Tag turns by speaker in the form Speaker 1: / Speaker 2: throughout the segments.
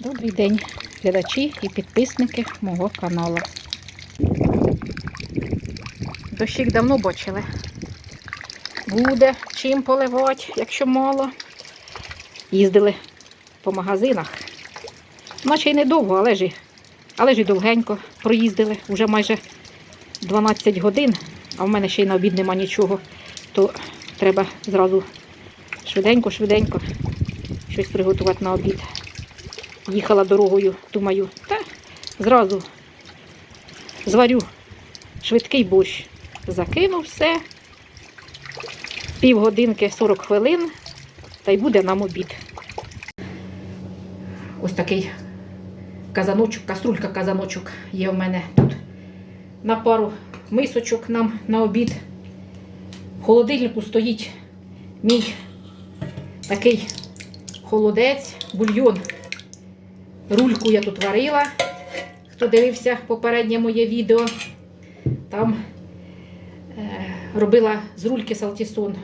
Speaker 1: Добрий день, глядачі і підписники мого каналу. Дощик давно бачили. Буде чим поливати, якщо мало. Їздили по магазинах. Наче й недовго, але ж, і- але ж і довгенько проїздили. Уже майже 12 годин, а в мене ще й на обід нема нічого. То треба зразу швиденько-швиденько щось приготувати на обід. Їхала дорогою, думаю, та зразу зварю швидкий борщ. Закинув все. Півгодинки 40 хвилин, та й буде нам обід. Ось такий казаночок, каструлька казаночок є в мене тут. На пару мисочок нам на обід. В холодильнику стоїть мій такий холодець, бульйон. Рульку я тут варила. Хто дивився попереднє моє відео, там е, робила з рульки салтісон.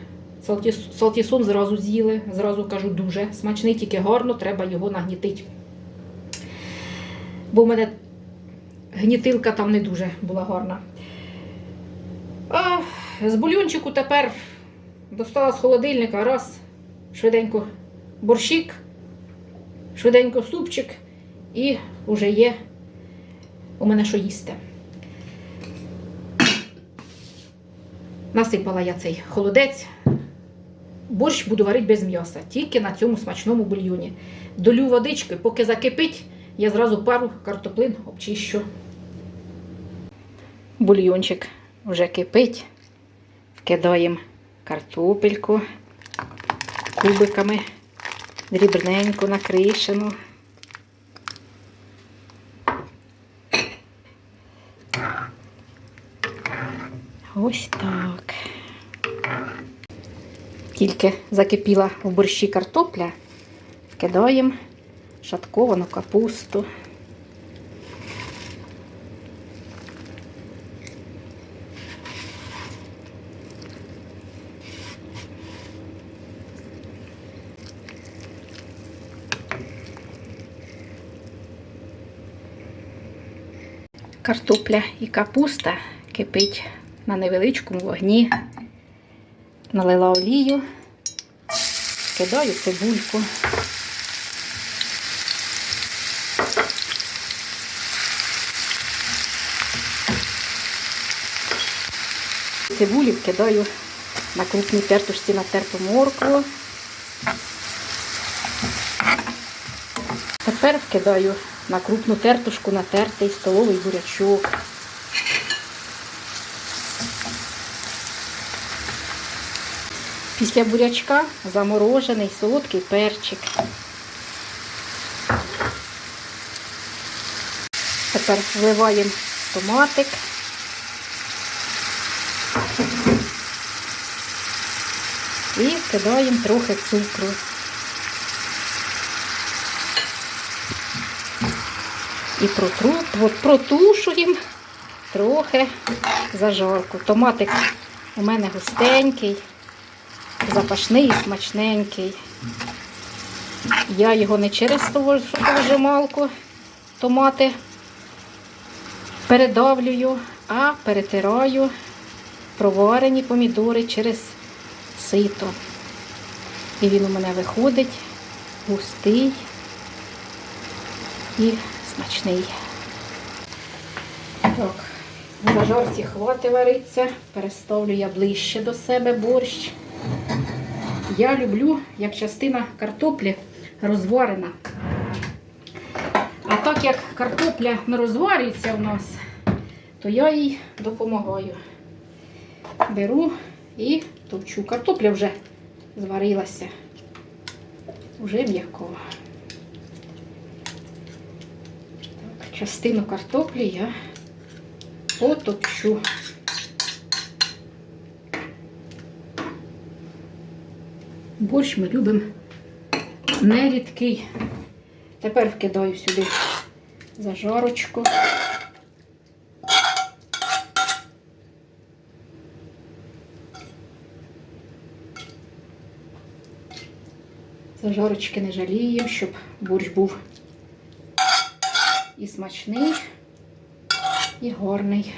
Speaker 1: Салтіс- Салтісон зразу з'їли, зразу кажу, дуже смачний, тільки гарно, треба його нагнітити. Бо в мене гнітилка там не дуже була гарна. А з бульончику тепер достала з холодильника раз, швиденько борщик, швиденько супчик і вже є у мене що їсти. Насипала я цей холодець. Борщ буду варити без м'яса, тільки на цьому смачному бульйоні. Долю водички, поки закипить, я зразу пару картоплин обчищу. Бульйончик вже кипить. Вкидаємо картопельку кубиками, дрібненько накришену. Ось так. Тільки закипіла в борщі картопля, вкидаємо шатковану капусту. Картопля і капуста кипить на невеличкому вогні. Налила олію, кидаю цибульку. Цибулі вкидаю на крупній тертушці на терту моркву. Тепер вкидаю на крупну тертушку натертий столовий бурячок. Після бурячка заморожений солодкий перчик. Тепер вливаємо томатик. І кидаємо трохи цукру. І протру, протушуємо трохи зажарку. Томатик у мене густенький запашний і смачненький. Я його не через вижималку томати передавлюю, а перетираю проварені помідори через сито. І він у мене виходить густий і смачний. Так, на жарці хвати вариться, переставлю я ближче до себе борщ. Я люблю, як частина картоплі розварена. А так як картопля не розварюється у нас, то я їй допомагаю. Беру і товчу. Картопля вже зварилася. Вже м'яко. Так, частину картоплі я потопчу. Борщ ми любимо не рідкий. Тепер вкидаю сюди зажарочку. Зажарочки не жаліємо, щоб борщ був і смачний, і гарний.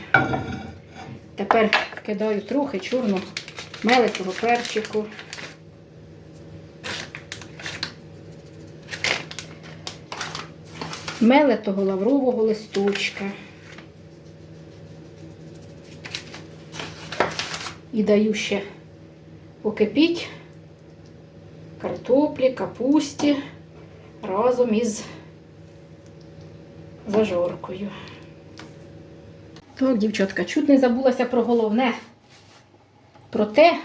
Speaker 1: Тепер кидаю трохи чорну мелитого перчику. Мелитого лаврового листочка. І даю ще покипіть картоплі, капусті разом із зажоркою. Так, дівчатка, чуть не забулася про головне. Про те,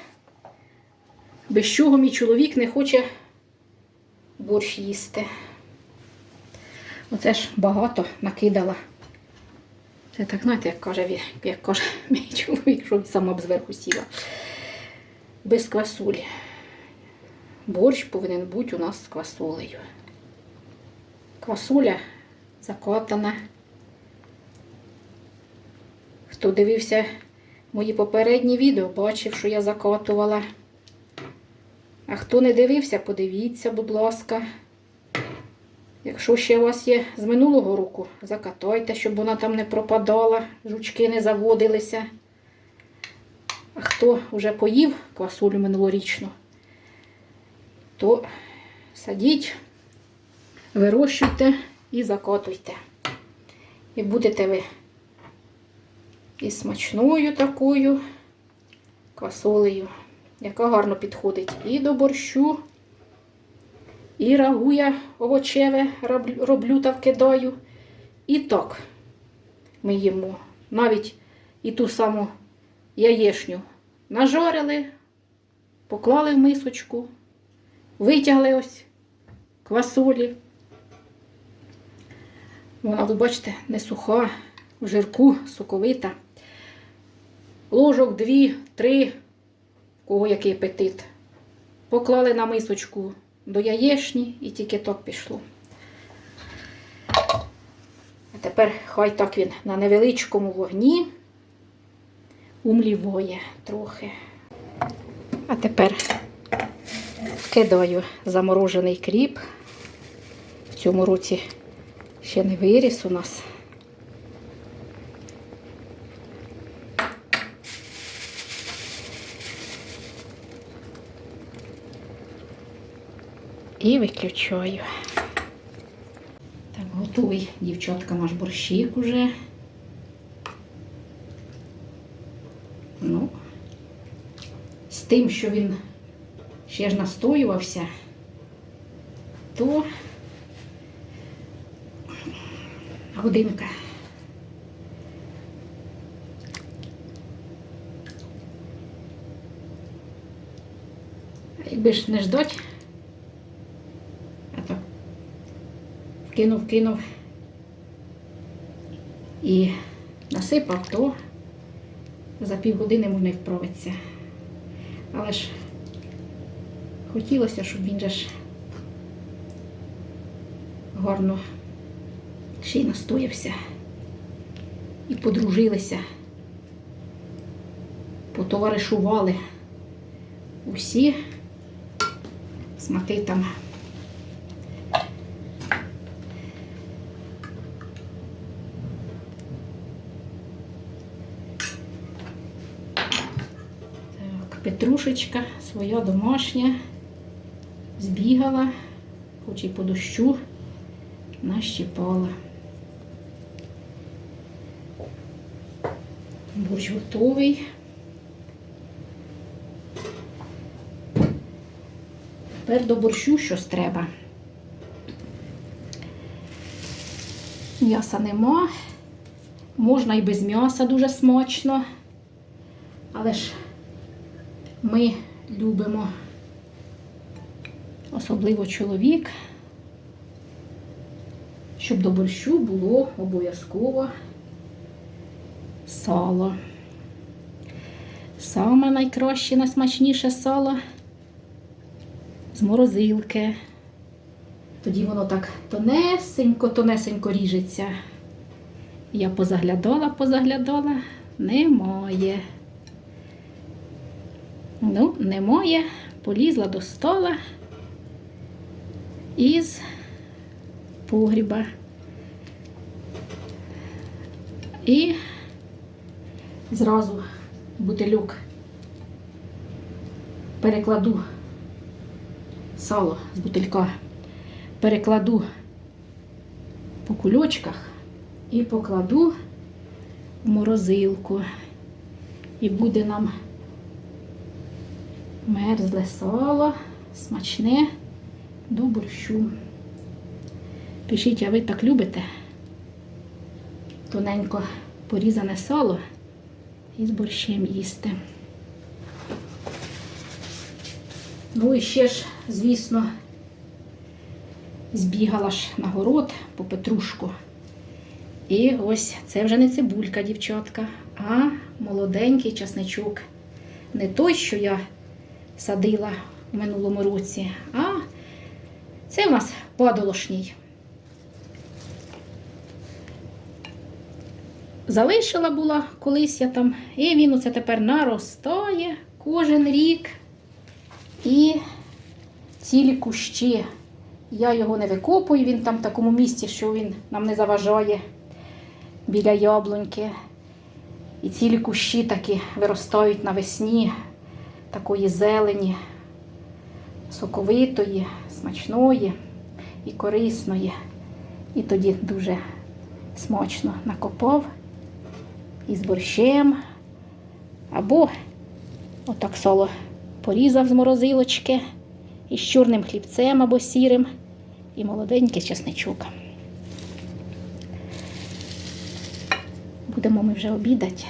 Speaker 1: без чого мій чоловік не хоче борщ їсти. Оце ж багато накидала. Це так, знаєте, як каже, як каже мій чоловік, що сама б зверху сіла. Без квасолі. Борщ повинен бути у нас з квасолею. Квасоля закатана. Хто дивився мої попередні відео, бачив, що я закатувала. А хто не дивився, подивіться, будь ласка. Якщо ще у вас є з минулого року, закатайте, щоб вона там не пропадала, жучки не заводилися. А хто вже поїв квасолю минулорічну, то садіть, вирощуйте і закатуйте. І будете ви і смачною такою квасолею, яка гарно підходить і до борщу, і рагу я овочеве роблю та вкидаю. І так ми їмо. Навіть і ту саму яєшню нажарили, поклали в мисочку, витягли ось квасолі. Вона, ви бачите, не суха, в жирку, соковита. Ложок дві, три, в кого який апетит. Поклали на мисочку до яєшні і тільки так пішло. А тепер хай так він на невеличкому вогні умлівоє трохи. А тепер кидаю заморожений кріп. В цьому році ще не виріс у нас. І виключаю. Так, готовий дівчатка наш борщик уже. Ну, з тим, що він ще ж настоювався, то годинка. Якби ж не ждать, а то вкинув, кинув і насипав, то за півгодини можна і вправитися. Але ж хотілося, щоб він же ж гарно ще й настоявся. І подружилися, потоваришували усі смаки там. Так, петрушечка своя домашня, збігала, хоч і по дощу, нащипала. Борщ готовий. Тепер до борщу щось треба. М'яса нема. Можна і без м'яса дуже смачно. Але ж ми любимо, особливо чоловік, щоб до борщу було обов'язково сало. Саме найкраще, найсмачніше сало з морозилки. Тоді воно так тонесенько, тонесенько ріжеться. Я позаглядала, позаглядала, немає. Ну, немає. Полізла до стола із погріба. І зразу бутильок перекладу сало з бутилька, перекладу по кульочках і покладу в морозилку. І буде нам мерзле сало, смачне до борщу. Пишіть, а ви так любите? Тоненько порізане сало і з борщем їсти. Ну і ще ж, звісно, збігала ж на город по петрушку. І ось це вже не цибулька, дівчатка, а молоденький часничок. Не той, що я садила в минулому році, а це в нас падолошній. Залишила була колись я там, і він оце тепер наростає кожен рік. І цілі кущі. Я його не викопую, він там в такому місці, що він нам не заважає біля яблуньки. І цілі кущі такі виростають навесні, такої зелені, соковитої, смачної і корисної. І тоді дуже смачно накопав із борщем. Або отак сало порізав з морозилочки із чорним хлібцем або сірим, і молоденький чесничок. Будемо ми вже обідати.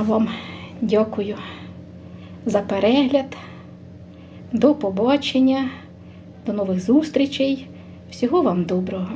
Speaker 1: А вам дякую за перегляд. До побачення, до нових зустрічей. Всього вам доброго!